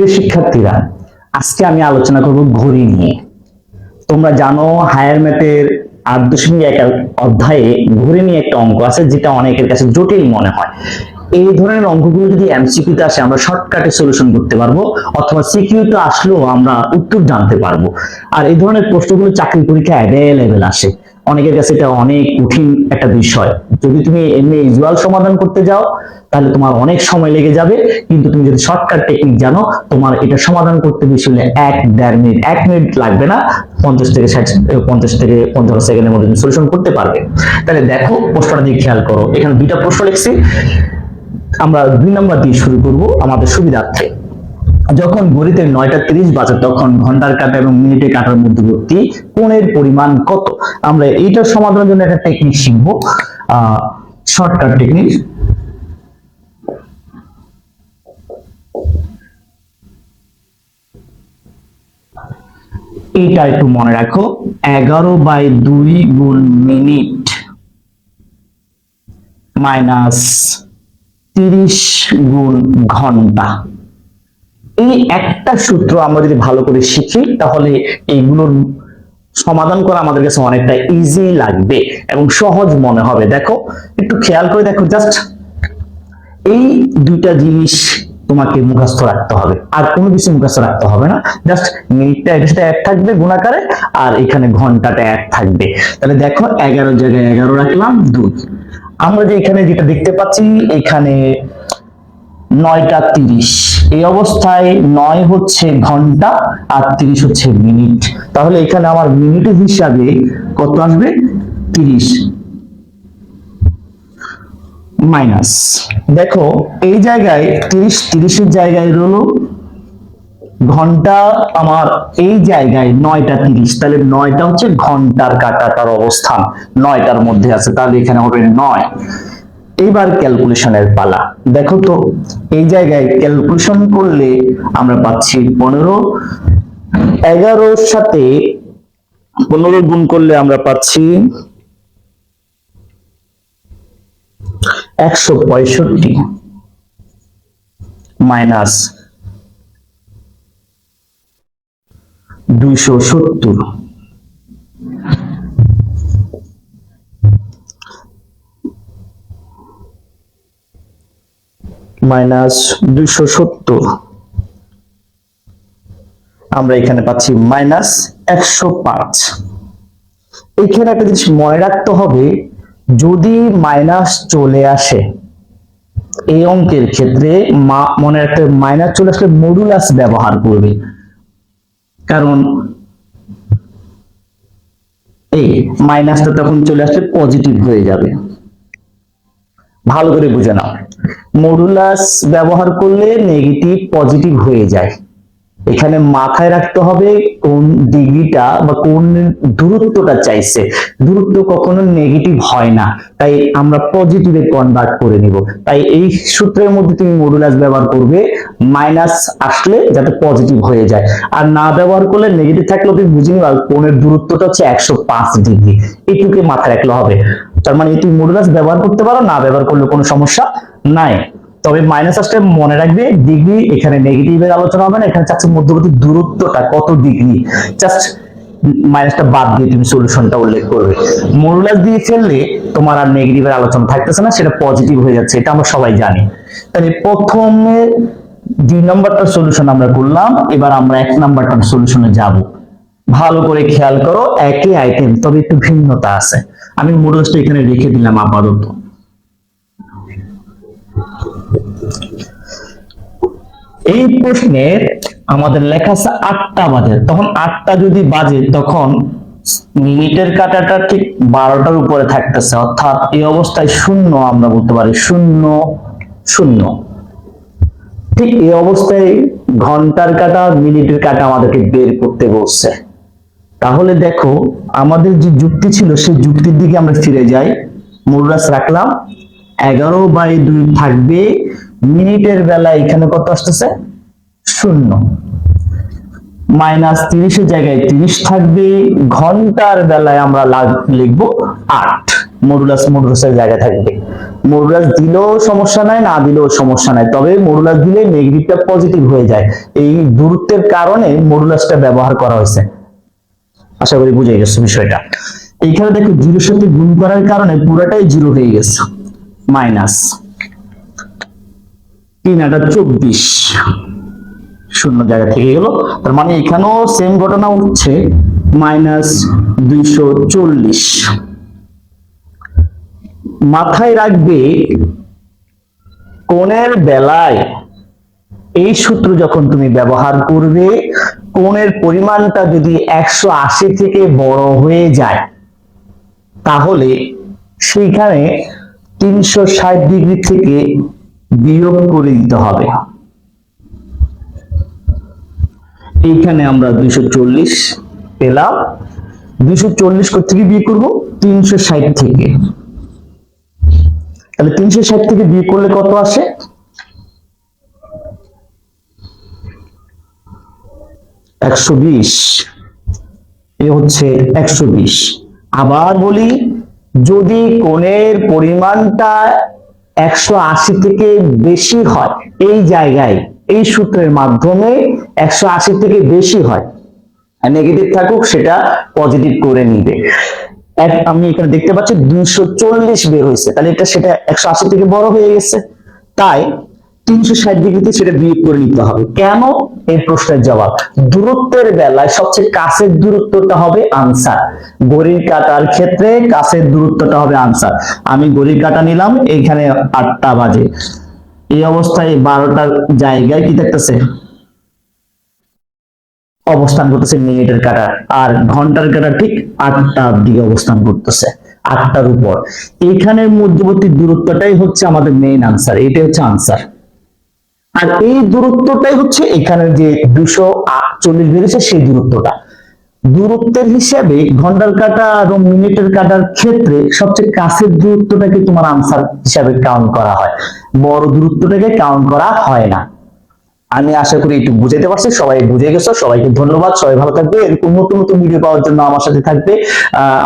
প্রিয় শিক্ষার্থীরা, আজকে আমি আলোচনা করব ঘড়ি নিয়ে। তোমরা জানো, হায়ার ম্যাথের আট দশমিক এক অধ্যায়ে ঘড়ি নিয়ে একটা অঙ্ক আছে, যেটা অনেকের কাছে জটিল মনে হয়। এই ধরনের অঙ্কগুলো যদি এমসিকিউতে আসে, আমরা শর্টকাটে সলিউশন করতে পারব, অথবা সিকিউতে আসলেও আমরা উত্তর জানতে পারব। আর এই ধরনের প্রশ্নগুলো চাকরি পরীক্ষা অ্যাভেলেবেল আসে। অনেকের কাছে এটা অনেক কঠিন একটা বিষয়। যদি তুমি এমনি ইউজুয়াল সমাধান করতে যাও, তাহলে তোমার অনেক সময় লেগে যাবে। কিন্তু তুমি যদি শর্টকাট টেকনিক জানো, তোমার এটা সমাধান করতে বেশি হলে এক দেড় মিনিট, এক মিনিট লাগবে না। পঞ্চাশ থেকে ষাট পঞ্চাশ থেকে পঞ্চাশ সেকেন্ডের মধ্যে তুমি সলিউশন করতে পারবে। তাহলে দেখো প্রশ্নটা দিয়ে খেয়াল করো। এখানে দুইটা প্রশ্ন লিখছি। আমরা দুই নম্বর দিয়ে শুরু করব আমাদের সুবিধার্থে। যখন ঘড়িতে নয়টা তিরিশ বাজে, তখন ঘণ্টার কাটা এবং মিনিটে কাটার মধ্যবর্তী কোণের পরিমাণ কত? আমরা এইটার সমাধানের জন্য একটা টেকনিক শিখব। শর্টকাট টেকনিক এইটা একটু মনে রাখো, এগারো বাই দুই গুণ মিনিট মাইনাস তিরিশ গুণ ঘণ্টা। এই একটা সূত্র আমরা যদি ভালো করে শিখি, তাহলে এইগুলোর সমাধান করা আমাদের কাছে অনেকটা ইজি লাগবে এবং সহজ মনে হবে। দেখো, একটু খেয়াল করে দেখো জাস্ট এই দুইটা জিনিস তোমাকে মুখস্থ রাখতে হবে, আর কোনো কিছু মুখস্থ রাখতে হবে না। জাস্ট মিনিটটা এটার সাথে এক থাকবে গুণাকারে, আর এখানে ঘন্টাটা এক থাকবে। তাহলে দেখো, এগারো জায়গায় এগারো রাখলাম, দুই। আমরা যে এখানে যেটা দেখতে পাচ্ছি, এখানে নয়টা তিরিশ। এই অবস্থায় নয় হচ্ছে ঘণ্টা আর তিরিশ হচ্ছে মিনিট। তাহলে এখানে আমার মিনিটের হিসাবে কত আসবে? তিরিশ। মাইনাস। দেখো, এই জায়গায় তিরিশ, তিরিশের জায়গায় রইল ঘণ্টা, আমার এই জায়গায় নয়টা তিরিশ। তাহলে নয়টা হচ্ছে ঘণ্টার কাটাটার অবস্থান। নয়টার মধ্যে আছে, তাহলে এখানে হবে নয়। এইবার ক্যালকুলেশনের পালা। দেখো তো, এই জায়গায় ক্যালকুলেশন করলে আমরা পাচ্ছি পনেরো। এগারোর সাথে পনেরো গুণ করলে আমরা পাচ্ছি একশো পঁয়ষট্টি মাইনাস দুইশো সত্তর। মাইনাস দুইশো সত্তর। আমরা এখানে পাচ্ছি মাইনাস একশো পাঁচ। এখানে একটা জিনিস মনে রাখতে হবে, যদি মাইনাস চলে আসে, এই অঙ্কের ক্ষেত্রে মনে রাখতে মাইনাস চলে আসলে মডুলাস ব্যবহার করবে। কারণ এই মাইনাসটা তখন চলে আসলে পজিটিভ হয়ে যাবে। ভালো করে বুঝে নাও। মডুলাস ব্যবহার করলে নেগেটিভ পজিটিভ হয়ে যায়। এখানে মাথায় রাখতে হবে কোন ডিগ্রিটা বা কোন দূরত্বটা চাইছে। দূরত্ব কখনো নেগেটিভ হয় না। তাই আমরা পজিটিভে কনভার্ট করে নিব। তাই এই সূত্রের মধ্যে তুমি মডুলাস ব্যবহার করবে মাইনাস আসলে যাতে পজিটিভ হয়ে যায়। আর না ব্যবহার করলে নেগেটিভ থাকলে তুমি বুঝে নিবা কোণের দূরত্বটা হচ্ছে একশো পাঁচ ডিগ্রি। এইটুকে মাথায় রাখলে হবে। তার মানে তুমি মডুলাস ব্যবহার করতে পারো, না ব্যবহার করলে কোনো সমস্যা নাই। তবে মাইনাস আসলে মনে রাখবে ডিগ্রি এখানে নেগেটিভের আলোচনা হবে না, এখানে চাচ্ছে মধ্যবর্তী দূরত্বটা কত ডিগ্রি জাস্ট মাইনাসটা বাদ দিয়ে তুমি সলিউশনটা উল্লেখ করবে। মডুলাস দিয়ে ফেললে তোমার আর নেগেটিভের আলোচনা থাকতেছে না, সেটা পজিটিভ হয়ে যাচ্ছে, এটা আমরা সবাই জানি। তাহলে প্রথমে দুই নাম্বারটা সলিউশন আমরা করলাম, এবার আমরা এক নাম্বারটার সলিউশনে যাব। ভালো করে খেয়াল করো, একই আইটেম তবে একটু ভিন্নতা আছে। আমি মডুলাসটা এখানে রেখে দিলাম আপাতত। এই প্রশ্নের আমাদের লেখা আছে আটটা বাজে। তখন আটটা যদি বাজে, তখন মিনিটের কাটাটা ঠিক বারোটার উপরে থাকতেছে। অর্থাৎ এই অবস্থায় শূন্য আমরা বলতে পারি, শূন্য শূন্য। ঠিক এই অবস্থায় ঘণ্টার কাটা, মিনিটের কাটা আমাদেরকে বের করতে বলছে। তাহলে দেখো, আমাদের যে যুক্তি ছিল, সেই যুক্তির দিকে আমরা ফিরে যাই। মূলরাস রাখলাম। এগারো বাই দুই থাকবে। মিনিটের বেলা এখানে কত আসতেছে? শূন্য। মাইনাস তিরিশের জায়গায় তিরিশ থাকবে। ঘণ্টার বেলায় আমরা লিখব আট। মডুলাস মডুলাসের জায়গায় থাকবে। মডুলাস দিলেও সমস্যা নাই, না দিলেও সমস্যা নাই। তবে মডুলাস দিলে নেগেটিভটা পজিটিভ হয়ে যায়। এই দূরত্বের কারণে মডুলাসটা ব্যবহার করা হয়েছে। আশা করি বুঝে গেছে বিষয়টা। এইখানে দেখো জিরোর সাথে গুণ করার কারণে পুরোটাই জিরো হয়ে গেছে। মাইনাস তিন আটা চব্বিশ। শূন্য জায়গা থেকে গেল। তার মানে এখানেও সেম ঘটনা হচ্ছে, মাইনাস দুইশো চল্লিশ। মাথায় রাখবে, কোণের বেলায় এই সূত্র যখন তুমি ব্যবহার করবে কোণের পরিমাণটা যদি একশো আশি থেকে বড় হয়ে যায়, তাহলে সেইখানে তিনশো ষাট ডিগ্রি থেকে বিয়োগ করে দিতে হবে। এইখানে আমরা দুইশো চল্লিশ পেলাম। দুইশো চল্লিশ থেকে বিয়ে করব? তিনশো ষাট থেকে। তাহলে তিনশো ষাট থেকে বিয়ে করলে কত আসে? একশো বিশ। এ হচ্ছে একশো বিশ। আবার বলি, যদি কোণের পরিমাণটা একশো আশি থেকে বেশি হয়, এই জায়গায়, এই সূত্রের মাধ্যমে একশো আশি থেকে বেশি হয় নেগেটিভ থাকুক, সেটা পজিটিভ করে নিবে। এক- আমি এখানে দেখতে পাচ্ছি, দুইশো চল্লিশ বের হয়েছে। তাহলে এটা সেটা একশো আশি থেকে বড় হয়ে গেছে। তাই তিনশো ষাট ডিগ্রিতে সেটা বিয়োগ করে নিতে হবে। কেন? এই প্রশ্নের জবাব। দূরত্বের বেলায় সবচেয়ে কাছের দূরত্বটা হবে আনসার। ঘড়ির কাটার ক্ষেত্রে কাছের দূরত্বটা হবে আনসার। আমি ঘড়ির কাটা নিলাম, এইখানে আটটা বাজে। এই অবস্থায় বারোটার জায়গায় কি দেখতেছে? অবস্থান করতেছে মিনিটের কাটা। আর ঘণ্টার কাটা ঠিক আটটার দিকে অবস্থান করতেছে, আটটার উপর। এখানের মধ্যবর্তী দূরত্বটাই হচ্ছে আমাদের মেইন আনসার এটাই হচ্ছে আনসার আর এই দূরত্বটাই হচ্ছে এখানে যে দুশো চল্লিশ বেড়েছে সেই দূরত্বটা। দূরত্বের হিসাবে ঘণ্টার কাটা এবং মিনিটের কাটার ক্ষেত্রে সবচেয়ে কাছের দূরত্বটাকে তোমার আনসার হিসাবে কাউন্ট করা হয়। বড় দূরত্বটাকে কাউন্ট করা হয় না। আমি আশা করি একটু বুঝাইতে পারছি। সবাই বুঝে গেছো, সবাইকে ধন্যবাদ। সবাই ভালো থাকবে। এরকম নতুন নতুন ভিডিও পাওয়ার জন্য আমার সাথে থাকবে।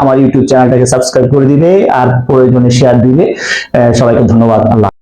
আমার ইউটিউব চ্যানেলটাকে সাবস্ক্রাইব করে দিবে আর প্রয়োজনে শেয়ার দিবে। সবাইকে ধন্যবাদ। আল্লাহ